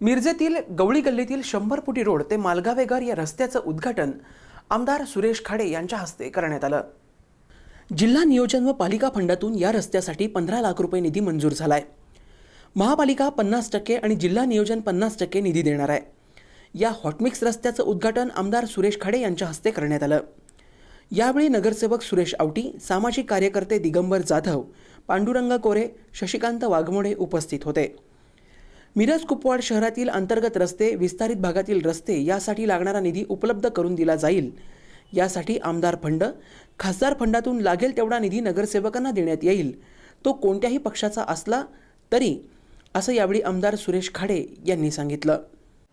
मिरजेतील गवळी गल्लीतील शंभर फुटी रोड ते मालगावेगर या रस्त्याचं उद्घाटन आमदार सुरेश खाडे यांच्या हस्ते करण्यात आलं. जिल्हा नियोजन व पालिका फंडातून या रस्त्यासाठी पंधरा लाख रुपये निधी मंजूर झाला आहे महापालिका पन्नास टक्के आणि जिल्हा नियोजन पन्नास टक्के निधी देणार आहे. या हॉटमिक्स रस्त्याचं उद्घाटन आमदार सुरेश खाडे यांच्या हस्ते करण्यात आलं. यावेळी नगरसेवक सुरेश आवटी सामाजिक कार्यकर्ते दिगंबर जाधव पांडुरंग कोरे शशिकांत वाघमोडे उपस्थित होते. मिरज कुपवाड शहरातील अंतर्गत रस्ते विस्तारित भागातील रस्ते यासाठी लागणारा निधी उपलब्ध करून दिला जाईल. यासाठी आमदार फंड खासदार फंडातून लागेल तेवढा निधी नगरसेवकांना देण्यात येईल. तो कोणत्याही पक्षाचा असला तरी असं यावेळी आमदार सुरेश खाडे यांनी सांगितलं.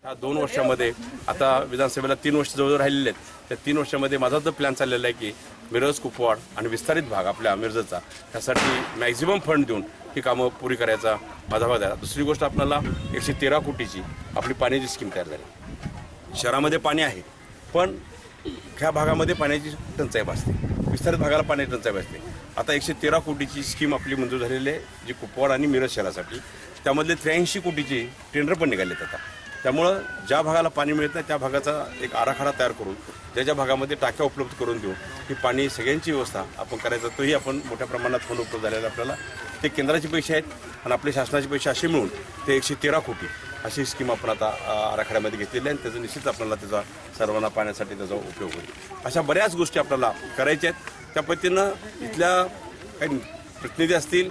ह्या दोन वर्षामध्ये आता विधानसभेला तीन वर्ष जवळ राहिलेले आहेत. त्या तीन वर्षामध्ये माझा तर प्लॅन चाललेला आहे की मिरज कुपवाड आणि विस्तारित भाग आपल्या मिरजचा. त्यासाठी मॅक्झिमम फंड देऊन ही कामं पुरी करायचा माझा भाग आहे दुसरी गोष्ट आपल्याला एकशे तेरा कोटीची आपली पाण्याची स्कीम तयार झाली. शहरामध्ये पाणी आहे पण ह्या भागामध्ये पाण्याची टंचाई भासते. विस्तारित भागाला पाण्याची टंचाई भासते. आता एकशे तेरा कोटीची स्कीम आपली मंजूर झालेली आहे जी कुपवाड आणि मिरज शहरासाठी. त्यामधले त्र्याऐंशी कोटीचे टेंडर पण निघालेत आता. त्यामुळं ज्या भागाला पाणी मिळत नाही त्या भागाचा एक आराखडा तयार करून ज्या ज्या भागामध्ये टाक्या उपलब्ध करून देऊ ही पाणी सगळ्यांची व्यवस्था आपण करायचा तोही आपण मोठ्या प्रमाणात फंड उपलब्ध झालेला आहे आपल्याला. ते केंद्राचे पैसे आहेत आणि आपले शासनाचे पैसे असे मिळून ते एकशे तेरा कोटी अशी स्कीम आपण आता आराखड्यामध्ये घेतलेली आहे आणि त्याचा निश्चित आपल्याला त्याचा सर्वांना पाण्यासाठी त्याचा उपयोग होईल. अशा बऱ्याच गोष्टी आपल्याला करायच्या आहेत. त्या पद्धतीनं इथल्या काही प्रतिनिधी असतील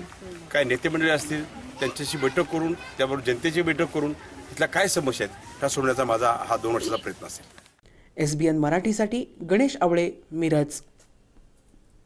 काही नेते मंडळी असतील त्यांच्याशी बैठक करून त्याबरोबर जनतेची बैठक करून इथल्या काय समस्या आहेत त्या सोडण्याचा माझा हा दोन वर्षाचा प्रयत्न असेल. एस बी एन मराठीसाठी गणेश आवळे मिरज.